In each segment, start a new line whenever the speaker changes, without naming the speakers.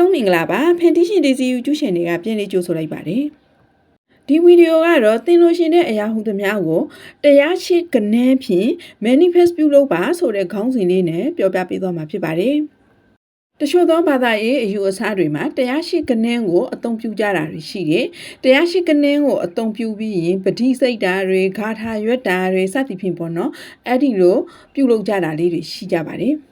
လုံးမင်္ဂလာပါဖန်တီရှင်ဒေစီယူကျူးရှင်တွေကပြန်လေးကြိုဆိုလိုက်ပါတယ်ဒီဗီဒီယိုကတော့သင်လို့ရှင်တဲ့အရာဟုသမျှကိုတရားရှိကနေဖြင့် manifest ပြုလုပ်ပါဆိုတဲ့ခေါင်းစဉ်လေးနဲ့ပြောပြပေးသွားမှာဖြစ်ပါတယ်တချို့သောဘာသာရေးအယူအဆတွေမှာတရားရှိကနင်းကိုအသုံးပြုကြတာတွေရှိတယ်။တရားရှိကနင်းကိုအသုံးပြုပြီးရင်ပဋိစိတ်တာတွေဂါထာရွက်တာတွေစသဖြင့်ပေါ့နော်။အဲ့ဒီလိုပြုလုပ်ကြတာလေးတွေရှိကြပါတယ်။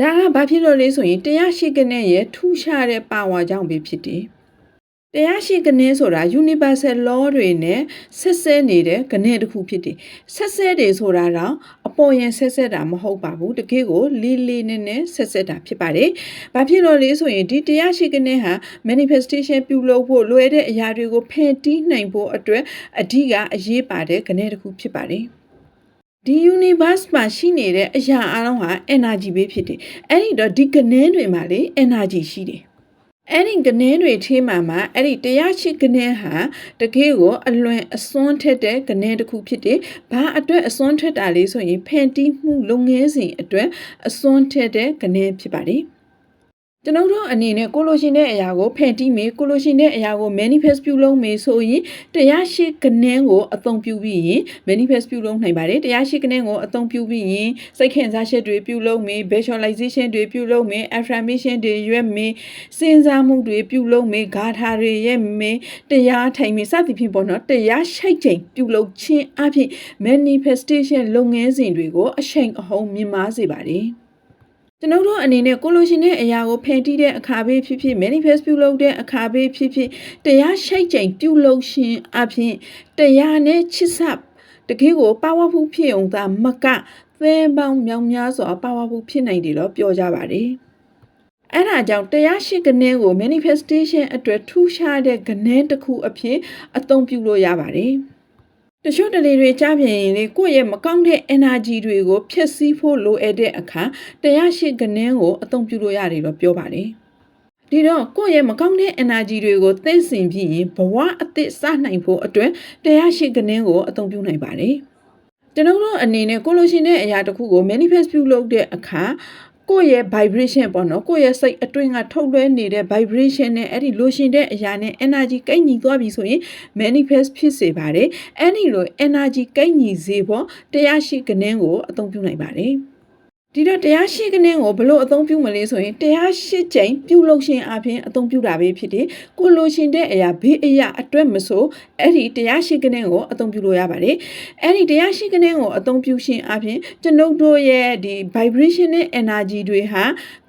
ဒါကဘာဖြစ်လို့လဲဆိုရင်တရားရှိကနင်းရဲ့ထူးခြားတဲ့ပါဝါကြောင့်ပဲဖြစ်တယ်။တရားရှိကနင်းဆိုတာ universal law တွေနဲ့ဆက်ဆဲနေတဲ့ကနင်းတစ်ခုဖြစ်တယ်။ဆက်ဆဲတယ်ဆိုတာတော့အပေါ်ရင်ဆက်ဆက်တာမဟုတ်ပါဘူး။တကယ်ကိုလေးလေးနက်နက်ဆက်ဆက်တာဖြစ်ပါတယ်။ဘာဖြစ်လို့လဲဆိုရင်ဒီတရားရှိကနင်းဟာ manifestation ပြုလုပ်ဖို့လွယ်တဲ့အရာတွေကိုဖန်တီးနိုင်ဖို့အတွက်အဓိကအရေးပါတဲ့ကနင်းတစ်ခုဖြစ်ပါတယ်။ ဒီ universe မှာရှိနေတဲ့အရာအလုံးဟာ energy ပဲဖြစ်တယ်။အဲ့ဒီတော့ဒီကနင်းတွေမှာလေ energy ရှိတယ်။အဲ့ဒီကနေတွေထဲမှာမှအဲ့ဒီတရားရှိကနေဟာတကယ်ကိုအလွန်အစွန်းထက်တဲ့ကနေတစ်ခုဖြစ်တယ်။ဘာအတွက်အစွန်းထက်တာလဲဆိုရင်ဖန်တီးမှုလုပ်ငန်းစဉ်အတွက်အစွန်းထက်တဲ့ကနေဖြစ်ပါတယ်။ ကျွန်တော်တို့အနေနဲ့ကိုလိုရှင်တဲ့အရာကိုဖန်တီးမယ်ကိုလိုရှင်တဲ့အရာကို manifest ပြုလုပ်မယ်ဆိုရင်တရားရှိကနေကိုအသုံးပြုပြီးရင် manifest ပြုလုပ်နိုင်ပါတယ်တရားရှိကနေကိုအသုံးပြုပြီးရင်စိတ်ခံစားချက်တွေပြုလုပ်မယ် visualization တွေပြုလုပ်မယ် affirmation တွေရွက်မယ်စဉ်းစားမှုတွေပြုလုပ်မယ်ဂါထာတွေရဲ့မယ်တရားထိုင်မယ်စသဖြင့်ပေါ့နော်တရားရှိတ်ချိန်ပြုလုပ်ခြင်းအပြင် manifestation လုပ်ငန်းစဉ်တွေကိုအချိန်အဟုန်မြင့်မားစေပါတယ် ကျွန်ုပ်တို့အနေနဲ့ကိုလိုရှင်တဲ့အရာကိုဖန်တီးတဲ့အခါပဲဖြစ်ဖြစ် manifest ပြုလုပ်တဲ့အခါပဲဖြစ်ဖြစ်တရားရှိတ်ချိန်ပြုလုပ်ရှင်အပြင်တရားနဲ့ချစ်စပ်တကယ်ကို powerful ဖြစ်အောင်သာမကသဲပေါင်းမြောင်များစွာ powerful ဖြစ်နိုင်တယ်လို့ပြောကြပါတယ်အဲ့ဒါကြောင့်တရားရှိကနေကို manifestation အတွက်ထူးခြားတဲ့ကနေတစ်ခုအဖြစ်အသုံးပြုလို့ရပါတယ်။ တချို့တလေတွေကြားပြန်ရင်လေကိုယ့်ရဲ့မကောင်းတဲ့ energy တွေကိုဖျက်ဆီးဖို့လိုအပ်တဲ့အခါတရားရှိကနင်းကိုအသုံးပြုလို့ရတယ်လို့ပြောပါတယ်ဒီတော့ကိုယ့်ရဲ့မကောင်းတဲ့ energy တွေကိုသိသိပြီးရင်ဘဝအသစ်စနိုင်ဖို့အတွက်တရားရှိကနင်းကိုအသုံးပြုနိုင်ပါတယ်ကျွန်တော်တို့အနေနဲ့ကိုလိုရှင်တဲ့အရာတစ်ခုကို manifest ပြုလုပ်တဲ့အခါ ကိုယ့်ရဲ့ vibration ပေါ့နော်ကိုယ့်ရဲ့စိတ်အတွင်းကထုတ်လွှဲနေတဲ့ vibration နဲ့အဲ့ဒီလိုရှင်တဲ့အရာနဲ့ energy ကိတ်ညီသွားပြီဆိုရင် manifest ဖြစ်စေပါတယ်အဲ့ဒီလို energy ကိတ်ညီစေဖို့တရားရှိကနင်းကိုအသုံးပြုနိုင်ပါတယ် ဒီတော့တရားရှိကနင်းကိုဘလို့အသုံးပြုမလဲဆိုရင်တရားရှိချိန်ပြုလုပ်ရှင်အပြင်အသုံးပြုတာပဲဖြစ်တယ်ကိုလိုရှင်တဲ့အရာဘေးအရာအတွက်မဆိုအဲ့ဒီတရားရှိကနင်းကိုအသုံးပြုလို့ရပါတယ်အဲ့ဒီတရားရှိကနင်းကိုအသုံးပြုရှင်အပြင်ကျွန်ုပ်တို့ရဲ့ဒီ vibration နဲ့ energy တွေဟာ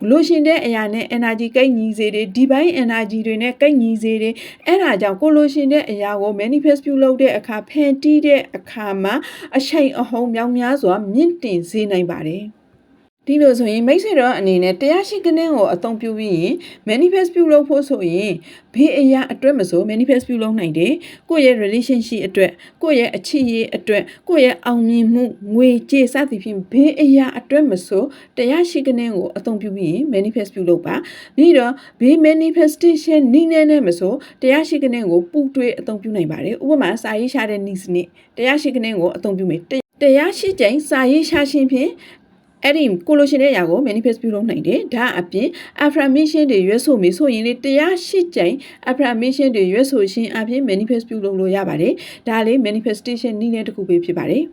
လိုရှင်တဲ့အရာနဲ့ energy ကိတ်ညီစေတယ် divine energy တွေနဲ့ကိတ်ညီစေတယ်အဲ့ဒါကြောင့်ကိုလိုရှင်တဲ့အရာကို manifest ပြုလုပ်တဲ့အခါဖန်တီးတဲ့အခါမှာအချိန်အဟုန်မြောင်များစွာမြင့်တင်စေနိုင်ပါတယ် ဒီလိုဆိုရင်မိတ်ဆွေတော်အနေနဲ့တရားရှိကနင်းကိုအသုံးပြုပြီးရင် manifest ပြုလုပ်ဖို့ဆိုရင်ဘေးအရာအတွက်မဆို manifest ပြုလုပ်နိုင်တယ်ကိုယ့်ရဲ့ relationship အတွက်ကိုယ့်ရဲ့အချစ်ရေးအတွက်ကိုယ့်ရဲ့အောင်မြင်မှုငွေကြေးစသဖြင့်ဘေးအရာအတွက်မဆိုတရားရှိကနင်းကိုအသုံးပြုပြီးရင် manifest ပြုလုပ်ပါပြီးတော့ဘေး manifestation နည်းနဲ့မဆိုတရားရှိကနင်းကိုပူတွေးအသုံးပြုနိုင်ပါတယ်ဥပမာစာရေးရှာတဲ့နည်းစနစ်တရားရှိကနင်းကိုအသုံးပြုမယ်တရားရှိကြိမ်စာရေးရှာခြင်းဖြင့် အဲ့ဒီကိုလိုရှင်တဲ့အရာကို manifest ပြုလုပ်နိုင်တယ်ဒါအပြင် affirmation တွေရွေးဆိုမိဆိုရင်လေတရားရှိကြိမ် affirmation တွေရွေးဆိုခြင်းအပြင် manifest ပြုလုပ်လို့ရပါတယ်ဒါလေး manifestation နည်းနဲ့တစ်ခုပဲဖြစ်ပါတယ်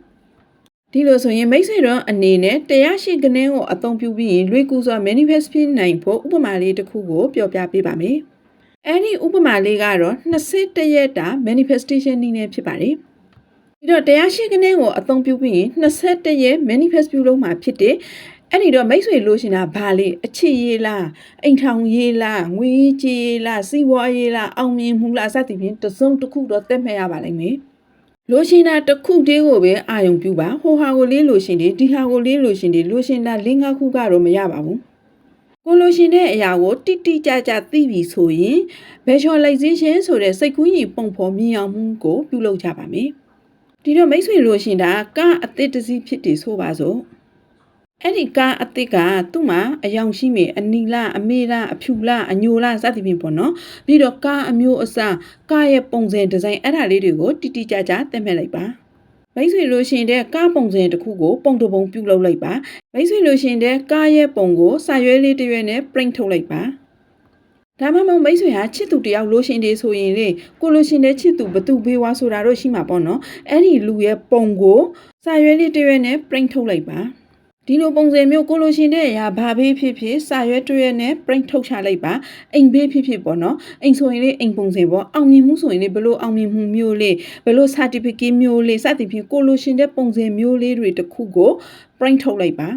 ဒီလိုဆိုရင်မိတ်ဆွေတို့အနေနဲ့တရားရှိကနင်းကိုအသုံးပြုပြီးရင်လွေကူစွာ manifest ဖြစ်နိုင်ဖို့ဥပမာလေးတစ်ခုကိုပြောပြပေးပါမယ်။အဲဒီဥပမာလေးကတော့21ရက်တာ manifestation နည်းနဲ့ဖြစ်ပါတယ်။ဒီ တော့တရားရှိကနေကိုအသုံးပြုပြီးရင်21ရက် manifest ပြုလုပ်မှာဖြစ်တယ်အဲ့ဒီတော့မိတ်ဆွေလို့ရှင်တာဘာလေးအချစ်ရေးလားအိမ်ထောင်ရေးလားငွေကြေးရေးလားစီးပွားရေးလားအောင်မြင်မှုလားစသဖြင့်တစုံတစ်ခုတော့သက်မဲ့ရပါလိမ့်မယ်လိုရှင်တာတစ်ခုတည်းကိုပဲအာယုံပြုပါဟိုဟာကိုလေးလိုရှင်တယ်ဒီဟာကိုလေးလိုရှင်တယ်လိုရှင်တာ၄၅ခုကတော့မရပါဘူးကိုလိုရှင်တဲ့အရာကိုတိတိကျကျသိပြီဆိုရင် visualization ဆိုတဲ့စိတ်ကူးရင်ပုံဖော်မြင်အောင်မှုကိုပြုလုပ်ကြပါမယ် ဒီတော့မိတ်ဆွေလို့ရှင်တာကားအသစ်တစ်စီးဖြစ်တယ်ဆိုပါစို့အဲ့ဒီကားအသစ်ကသူ့မှာအယောင်ရှိမေအနီလာအမေလာအဖြူလာအညိုလာစသဖြင့်ပေါ့နော်ပြီးတော့ကားအမျိုးအစားကားရဲ့ပုံစံဒီဇိုင်းအဲ့ဒါလေးတွေကိုတိတိကျကျသတ်မှတ်လိုက်ပါမိတ်ဆွေလို့ရှင်တဲ့ကားပုံစံတစ်ခုကိုပုံတပုံပြုတ်လုပ်လိုက်ပါမိတ်ဆွေလို့ရှင်တဲ့ကားရဲ့ပုံကိုစာရွက်လေးတစ်ရွက်နဲ့ print ထုတ်လိုက်ပါ ဒါမှမဟုတ်မိတ်ဆွေဟာချစ်သူတယောက်လိုရှင်တယ်ဆိုရင်လေကိုလိုရှင်တဲ့ချစ်သူဘသူဘေးဝါဆိုတာတော့ရှိမှာပေါ့နော်အဲ့ဒီလူရဲ့ပုံကိုစာရွက်လေးတစ်ရွက်နဲ့ print ထုတ်လိုက်ပါဒီလိုပုံစံမျိုးကိုလိုရှင်တဲ့အရာဘာဘေးဖြစ်ဖြစ်စာရွက်တစ်ရွက်နဲ့ print ထုတ်ချလိုက်ပါအိမ်ဘေးဖြစ်ဖြစ်ပေါ့နော်အိမ်ဆိုရင်လေအိမ်ပုံစံပေါ့အောင်မြင်မှုဆိုရင်လေဘလို့အောင်မြင်မှုမျိုးလေးဘလို့ certificate မျိုးလေးစသဖြင့်ကိုလိုရှင်တဲ့ပုံစံမျိုးလေးတွေတစ်ခုကို print ထုတ်လိုက်ပါ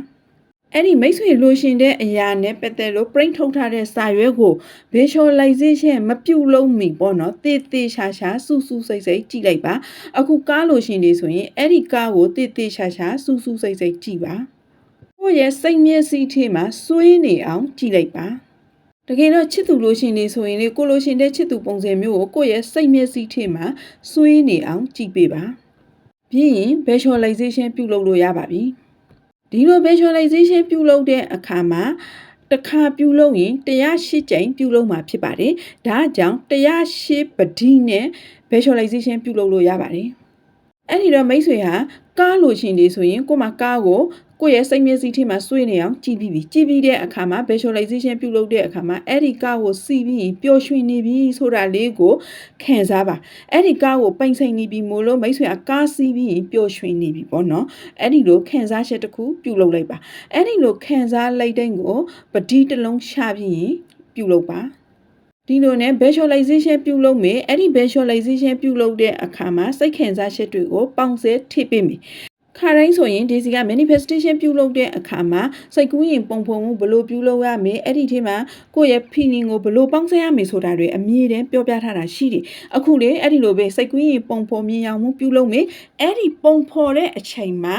အဲ့ဒီမိတ်ဆွေလိုရှင်တဲ့အရာနဲ့ပတ်သက်လို့ print ထုတ်ထားတဲ့စာရွက်ကို visualization မပြုတ်လုံးမီပေါ့နော်တေးသေးရှာရှာစူးစူးစိတ်စိတ်ကြည့်လိုက်ပါအခုကားလိုရှင်တွေဆိုရင်အဲ့ဒီကားကိုတေးသေးရှာရှာစူးစူးစိတ်စိတ်ကြည့်ပါကိုယ့်ရဲ့စိတ်မျက်စိထဲမှာစွေးနေအောင်ကြည့်လိုက်ပါတကယ်တော့ချစ်သူလိုရှင်တွေဆိုရင်လေကိုလိုရှင်တဲ့ချစ်သူပုံစံမျိုးကိုကိုယ့်ရဲ့စိတ်မျက်စိထဲမှာစွေးနေအောင်ကြည့်ပေးပါပြီးရင် visualization ပြုလုပ်လို့ရပါပြီ ဒီလို visualization ပြုလုပ်တဲ့အခါမှာတစ်ခါပြုလုပ်ရင်108ကြိမ်ပြုလုပ်မှာဖြစ်ပါတယ်။ဒါကြောင့်108ပတိနဲ့ visualization ပြုလုပ်လို့ရပါတယ်။အဲ့ဒီတော့မိတ်ဆွေဟာကားလို့ရှင်ဒီဆိုရင်ကို့မှာကားကို ကိုယ့်ရဲ့စိတ်မျက်စိထဲမှာစွေးနေအောင်ကြည့်ပြီးပြီကြည့်ပြီးတဲ့အခါမှာ visualization ပြုလုပ်တဲ့အခါမှာအဲ့ဒီကားကိုစီးပြီးရင်ပျော်ရွှင်နေပြီဆိုတာလေးကိုခံစားပါအဲ့ဒီကားကိုပိန်ဆိုင်နေပြီမို့လို့မိတ်ဆွေကကားစီးပြီးရင်ပျော်ရွှင်နေပြီပေါ့နော်အဲ့ဒီလိုခံစားချက်တစ်ခုပြုလုပ်လိုက်ပါအဲ့ဒီလိုခံစားလိုက်တဲ့ကိုပတိတစ်လုံးရှာပြီးရင်ပြုလုပ်ပါဒီလိုနဲ့ visualization ပြုလုပ်မယ်အဲ့ဒီ visualization ပြုလုပ်တဲ့အခါမှာစိတ်ခံစားချက်တွေကိုပေါင်းစဲထိပ်ပေးမယ် ခါတိုင်းဆိုရင်ဒီစီက manifestation ပြုလုပ်တဲ့အခါမှာစိတ်ကူးရင်ပုံဖုံမှုဘယ်လိုပြုလုပ်ရမလဲအဲ့ဒီထဲမှာကိုယ့်ရဲ့ feeling ကိုဘယ်လိုပေါင်းစပ်ရမလဲဆိုတာတွေအမြဲတမ်းပြောပြထားတာရှိတယ်အခုလေအဲ့ဒီလိုပဲစိတ်ကူးရင်ပုံဖော်မြင်အောင်မှုပြုလုပ်မယ်အဲ့ဒီပုံဖော်တဲ့အချိန်မှာ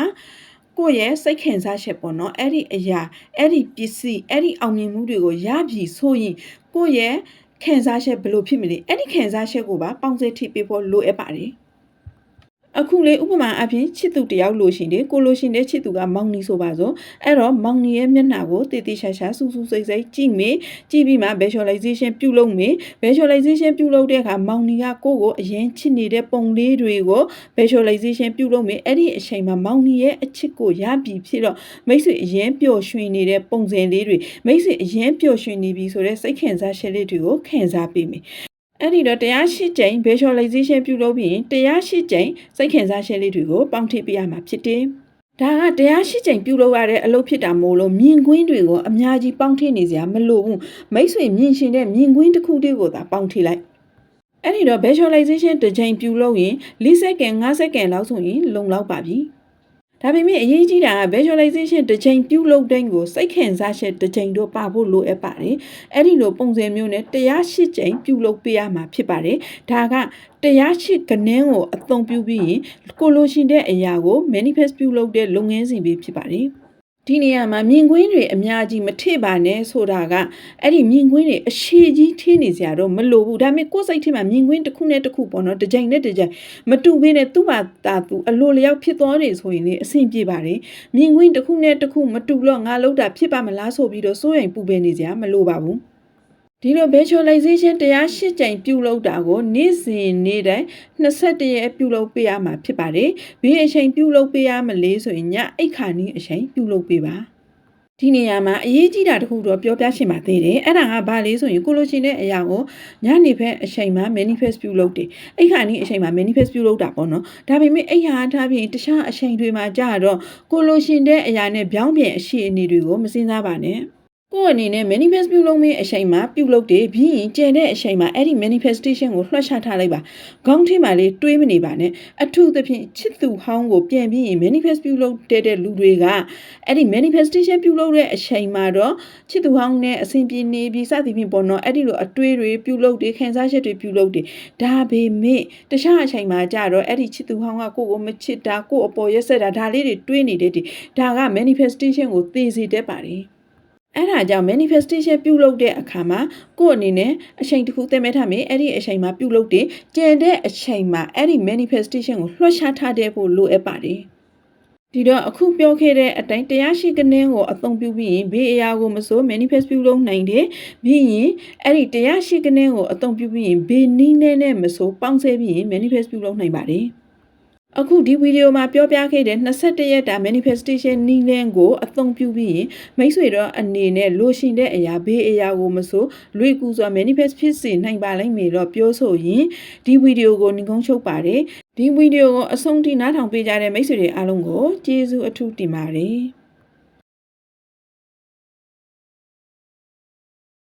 ကိုယ့်ရဲ့စိတ်ခံစားချက်ပေါ့နော်အဲ့ဒီအရာအဲ့ဒီပစ္စည်းအဲ့ဒီအောင်မြင်မှုတွေကိုရပြီဆိုရင်ကိုယ့်ရဲ့ခံစားချက်ဘယ်လိုဖြစ်မလဲအဲ့ဒီခံစားချက်ကိုပါပေါင်းစပ်ထိပ်ပေးဖို့လိုအပ်ပါတယ် အခုလေဥပမာအဖြစ်ချစ်သူတယောက်လို့ရှင်တယ်ကိုလို့ရှင်တဲ့ချစ်သူကမောင်နီဆိုပါစို့အဲ့တော့မောင်နီရဲ့မျက်နှာကိုတည်တည်ရှာရှာစူးစူးစိတ်စိတ်ကြည့်မေကြည့်ပြီးမှ visualization ပြုလုပ်မေ visualization ပြုလုပ်တဲ့အခါမောင်နီကကိုယ့်ကိုအရင်ချစ်နေတဲ့ပုံလေးတွေကို visualization ပြုလုပ်မေအဲ့ဒီအချိန်မှာမောင်နီရဲ့အချစ်ကိုရပြီဖြစ်တော့မိတ်ဆွေအရင်ပျော်ရွှင်နေတဲ့ပုံစံလေးတွေမိတ်ဆွေအရင်ပျော်ရွှင်နေပြီဆိုတဲ့စိတ်ခံစားချက်လေးတွေကိုခံစားပေးမေ အဲ့ဒီတော့တရားရှိကြိမ် visualization ပြုလုပ်ပြီးရင်တရားရှိကြိမ်စိတ်ခံစားချက်လေးတွေကိုပေါင်းထည့်ပေးရမှာဖြစ်တယ်။ဒါကတရားရှိကြိမ်ပြုလုပ်ရတဲ့အလုပ်ဖြစ်တာမို့လို့မြင်ကွင်းတွေကိုအများကြီးပေါင်းထည့်နေစရာမလိုဘူး။မိတ်ဆွေမြင်ရှင်တဲ့မြင်ကွင်းတစ်ခုတည်းကိုသာပေါင်းထည့်လိုက်။အဲ့ဒီတော့ visualization တစ်ချိန်ပြုလုပ်ရင်4စက္ကန့်5စက္ကန့်လောက်ဆိုရင်လုံလောက်ပါပြီ။ ဒါပေမဲ့အရေးကြီးတာက visualization တစ်ချိန်ပြုလုပ်တဲ့ကိုစိတ်ခံစားချက်တစ်ချိန်တော့ပါဖို့လိုအပ်ပါတယ်။အဲ့ဒီလိုပုံစံမျိုးနဲ့တရားရှိချိန်ပြုလုပ်ပေးရမှာဖြစ်ပါတယ်။ဒါကတရားရှိကနန်းကိုအသုံးပြုပြီးရင်ကိုလိုရှင်တဲ့အရာကို manifest ပြုလုပ်တဲ့လုပ်ငန်းစဉ်ပဲဖြစ်ပါတယ်။ ဒီနေရာမှာမြင်ကွင်းတွေအများကြီးမထိပါနဲ့ဆိုတာကအဲ့ဒီမြင်ကွင်းတွေအရှိကြီးထင်းနေစရာတော့မလိုဘူးဒါပေမဲ့ကိုယ်စိတ်ထဲမှာမြင်ကွင်းတစ်ခုနဲ့တစ်ခုပေါ့နော်တစ်ကြိမ်နဲ့တစ်ကြိမ်မတူဘဲနဲ့သူ့မှာတာသူအလိုလျောက်ဖြစ်သွားနေဆိုရင်လေအဆင်ပြေပါတယ်မြင်ကွင်းတစ်ခုနဲ့တစ်ခုမတူတော့ငါလောက်တာဖြစ်ပါမလားဆိုပြီးတော့စိုးရိမ်ပူပန်နေစရာမလိုပါဘူး ဒီလို visualization တရားရှစ်ကြိမ်ပြုလုပ်တာကိုနေ့စဉ်နေ့တိုင်း21ရက်ပြုလုပ်ပေးရမှာဖြစ်ပါတယ်။ဘေးအချိန်ပြုလုပ်ပေးရမလဲဆိုရင်ညအိတ်ခါနီးအချိန်ပြုလုပ်ပေးပါ။ဒီနေရာမှာအရေးကြီးတာတခုတော့ပြောပြချင်ပါသေးတယ်အဲ့ဒါကဘာလဲဆိုရင်ကိုလိုချင်တဲ့အရာကိုညနေဖက်အချိန်မှာ manifest ပြုလုပ်တယ်အဲ့ခါနီးအချိန်မှာ manifest ပြုလုပ်တာပေါ့နော်ဒါပေမဲ့အဲ့ဟာထားပြီးတခြားအချိန်တွေမှာကြာတော့ကိုလိုချင်တဲ့အရာနဲ့ပြောင်းပြန်အရှိအနေတွေကိုမစင်စားပါနဲ့ ကိုယ့်အနေနဲ့ manifest ပြုလုပ်မင်းအချိန်မှာပြုလုပ်တယ်ပြီးရင်ကျန်တဲ့အချိန်မှာအဲ့ဒီ manifestation ကိုလွှတ်ချထားလိုက်ပါခေါင်းထဲမှာလေးတွေးမနေပါနဲ့အထူးသဖြင့်ချစ်သူဟောင်းကိုပြန်ပြီးရင် manifest ပြုလုပ်တဲ့တဲ့လူတွေကအဲ့ဒီ manifestation ပြုလုပ်တဲ့အချိန်မှာတော့ချစ်သူဟောင်းနဲ့အဆင်ပြေနေပြီးစသည်ဖြင့်ပေါ့နော်အဲ့ဒီလိုအတွေးတွေပြုလုပ်တယ်ခံစားချက်တွေပြုလုပ်တယ်ဒါပေမဲ့တခြားအချိန်မှာကြတော့အဲ့ဒီချစ်သူဟောင်းကကိုယ့်ကိုမချစ်တာကိုယ့်အပေါ်ရက်ဆက်တာဒါလေးတွေတွေးနေတဲ့ဒီဒါက manifestation ကိုသိစေတတ်ပါတယ် အဲ့ဒါကြောင့် manifestation ပြုလုပ်တဲ့အခါမှာကိုယ့်အနေနဲ့အချိန်တစ်ခုသတ်မှတ်ထားမယ်အဲ့ဒီအချိန်မှာပြုလုပ်တယ်ကြံတဲ့အချိန်မှာအဲ့ဒီ manifestation ကိုလွှတ်ချထားတဲ့ဖို့လိုအပ်ပါတယ်ဒီတော့အခုပြောခဲ့တဲ့အတိုင်းတရားရှိကနင်းကိုအသုံးပြုပြီးရင်ဘေးအရာကိုမစိုး manifest ပြုလုပ်နိုင်တယ်ပြီးရင်အဲ့ဒီတရားရှိကနင်းကိုအသုံးပြုပြီးရင်ဘေးနီးနဲ့နဲ့မစိုးပေါင်းစဲပြီးရင် manifest ပြုလုပ်နိုင်ပါတယ် အခုဒီဗီဒီယိုမှာပြောပြခဲ့တဲ့21ရက်တာ manifestation နီလန်းကိုအသုံးပြုပြီးရင်မိတ်ဆွေတော့အနေနဲ့လိုရှင်တဲ့အရာဘေးအရာကိုမဆိုလွေကူစွာ manifest ဖြစ်စေနိုင်ပါလိမ့်မယ်တော့ပြောဆိုရင်ဒီဗီဒီယိုကိုညီကုန်းချုပ်ပါတယ်ဒီဗီဒီယိုကိုအဆုံးထိနားထောင်ပေးကြတဲ့မိတ်ဆွေတွေအားလုံးကိုကျေးဇူးအထူးတင်ပါတယ်